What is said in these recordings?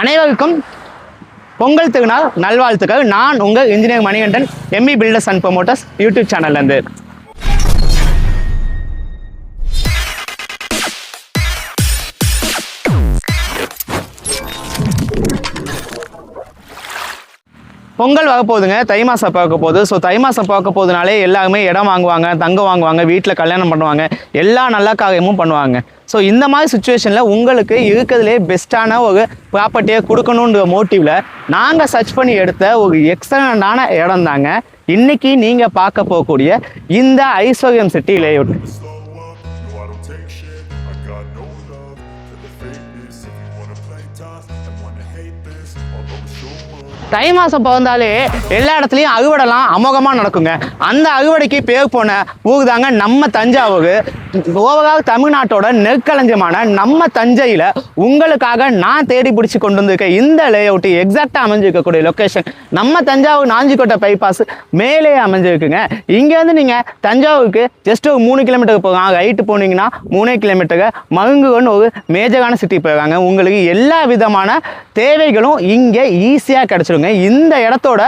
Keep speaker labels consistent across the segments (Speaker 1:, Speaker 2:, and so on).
Speaker 1: அனைவருக்கும் பொங்கல் திருநாள் நல்வாழ்த்துக்கள். நான் உங்கள் engineer Manikandan ME builders and promoters YouTube சேனல்லேருந்து Pongal வர போகுதுங்க. தை மாதம் பார்க்க போகுது. ஸோ தை மாதம் பார்க்க போகுதுனாலே எல்லாருமே இடம் வாங்குவாங்க தங்கம் வாங்குவாங்க வீட்டில் கல்யாணம் பண்ணுவாங்க. எல்லா நல்ல காரியமும் பண்ணுவாங்க. ஸோ இந்த மாதிரி சுச்சுவேஷனில் உங்களுக்கு இருக்கிறதுலே பெஸ்ட்டான ஒரு ப்ராப்பர்ட்டியை கொடுக்கணுன்ற மோட்டிவில் நாங்கள் சர்ச் பண்ணி எடுத்த ஒரு எக்ஸலண்டான இடம் தாங்க. இன்னைக்கு நீங்கள் பார்க்க போகக்கூடிய இந்த ஐஸ்வர்யம் சிட்டி லேஅவுட்
Speaker 2: Toss
Speaker 1: தை மாதம் பிறந்தாலே எல்லா இடத்துலையும் அறுவடைலாம் அமோகமாக நடக்குங்க. அந்த அறுவடைக்கு பேர் போன ஊர் தாங்க நம்ம தஞ்சாவூர். ஓவரால் தமிழ்நாட்டோட நெற்களஞ்சமான நம்ம தஞ்சையில் உங்களுக்காக நான் தேடி பிடிச்சி கொண்டு வந்திருக்க இந்த லேஅவுட் எக்ஸாக்டாக அமைஞ்சிருக்கக்கூடிய லொக்கேஷன் நம்ம தஞ்சாவூர் நாஞ்சிக்கோட்டை பைபாஸ் மேலே அமைஞ்சிருக்குங்க. இங்கேருந்து நீங்கள் தஞ்சாவூருக்கு ஜஸ்ட் ஒரு மூணு கிலோமீட்டர் போகிறாங்க ரைட்டு போனீங்கன்னா மூணே கிலோமீட்டருக்கு மருங்குகன்னு ஒரு மேஜரான சிட்டி போயிருக்காங்க உங்களுக்கு எல்லா விதமான தேவைகளும் இங்கே ஈஸியாக கிடச்சிருங்க. இந்த இடத்தோட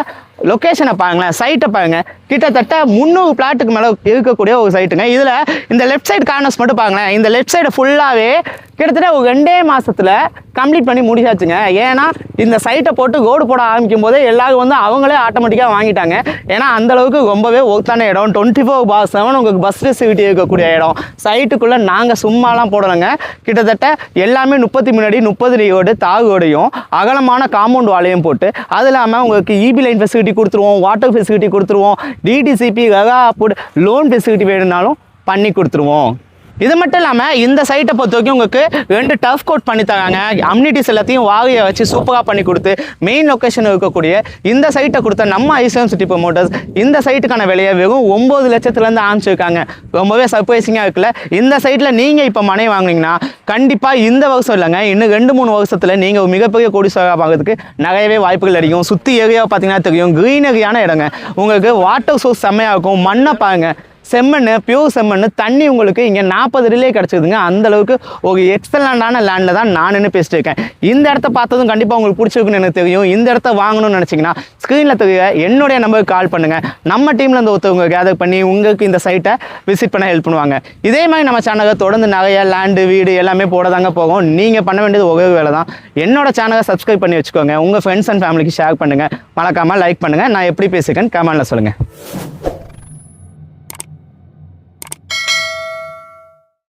Speaker 1: லொக்கேஷனை பாருங்களேன் சைட்டை பாருங்க. கிட்டத்தட்ட முந்நூறு பிளாட்டுக்கு மேலே இருக்கக்கூடிய ஒரு சைட்டுங்க இதில் இந்த லெஃப்ட் சைடு கார்னர்ஸ் மட்டும் பாருங்களேன். இந்த லெஃப்ட் சைடு ஃபுல்லாகவே கிட்டத்தட்ட ஒரு ரெண்டே மாதத்தில் கம்ப்ளீட் பண்ணி முடிச்சாச்சுங்க. ஏன்னா இந்த சைட்டை போட்டு ரோடு போட ஆரம்பிக்கும் போதே எல்லாரும் வந்து அவங்களே ஆட்டோமேட்டிக்காக வாங்கிட்டாங்க. ஏன்னா அந்த அளவுக்கு ரொம்பவே ஒர்த்தான இடம். டுவெண்ட்டி ஃபோர் பார் செவன் உங்களுக்கு பஸ் ஃபெசிலிட்டி இருக்கக்கூடிய இடம். சைட்டுக்குள்ளே நாங்கள் சும்மாலாம் போடலைங்க. கிட்டத்தட்ட எல்லாமே முப்பத்தி முன்னாடி முப்பது ரோடு தாகோடையும் அகலமான காம்பவுண்ட் வாலையும் போட்டு அது இல்லாமல் உங்களுக்கு இபி லைன் ஃபெசிலிட்டி கொடுத்துருவோம் வாட்டர் ஃபெசிலிட்டி கொடுத்துருவோம் டிடிசிபி ககா லோன் ஃபெசிலிட்டி வேணும்னாலும் பண்ணி கொடுத்துருவோம். இது மட்டும் இல்லாமல் இந்த சைட்டை பொறுத்த வரைக்கும் உங்களுக்கு ரெண்டு டஃப் கோட் பண்ணி தராங்க. அம்யூனிட்டிஸ் எல்லாத்தையும் வாகையை வச்சு சூப்பராக பண்ணி கொடுத்து மெயின் லொக்கேஷன் இருக்கக்கூடிய இந்த சைட்டை கொடுத்த நம்ம ஐசிஎம் சிட்டி ப்ரொமோட்டர்ஸ் இந்த சைட்டுக்கான விலையை வெறும் ஒம்பது லட்சத்துலேருந்து ஆரம்பிச்சிருக்காங்க. ரொம்பவே சர்ப்ரைசிங்காக இருக்குல்ல? இந்த சைட்டில் நீங்கள் இப்போ மனை வாங்குனீங்கன்னா கண்டிப்பாக இந்த வருஷம் இல்லைங்க இன்னும் ரெண்டு மூணு வருஷத்தில் நீங்கள் ஒரு மிகப்பெரிய கோடீஸ்வரராக பார்க்கறதுக்கு நிறையவே வாய்ப்புகள் கிடைக்கும் சுற்றி ஏரியாவை பார்த்தீங்கன்னா தெரியும் க்ரீனரியான இடங்க. உங்களுக்கு வாட்டர் சோர்ஸ் செம்மையாக இருக்கும் மண்ணை பாருங்கள் செம்மண் பியூர் செம்மண் தண்ணி உங்களுக்கு இங்கே நாற்பது ரிலே கிடச்சிதுங்க. அந்த அளவுக்கு ஒரு எக்ஸலண்டான லேண்டில் தான் நான் நின்று பேசிட்டு இருக்கேன். இந்த இடத்த பார்த்ததும் கண்டிப்பாக உங்களுக்கு பிடிச்சிருக்குன்னு எனக்கு தெரியும். இந்த இடத்த வாங்கணும்னு நினச்சிங்கன்னா ஸ்க்ரீனில் தெரிய என்னுடைய நம்பருக்கு கால் பண்ணுங்கள் நம்ம டீமில் இந்த ஒருத்தவங்க கேதர் பண்ணி உங்களுக்கு இந்த சைட்டை விசிட் பண்ண ஹெல்ப் பண்ணுவாங்க. இதே மாதிரி நம்ம சேனலை தொடர்ந்து நிறைய லேண்டு வீடு எல்லாமே போட தாங்க போகும். நீங்கள் பண்ண வேண்டியது ஒரே வேலை தான். என்னோட சேனலை சப்ஸ்கிரைப் பண்ணி வச்சுக்கோங்க. உங்கள் ஃப்ரெண்ட்ஸ் அண்ட் ஃபேமிலிக்கு ஷேர் பண்ணுங்கள் மறக்காமல் லைக் பண்ணுங்கள் நான் எப்படி பேசியிருக்கேன்னு கமெண்டில் சொல்லுங்கள்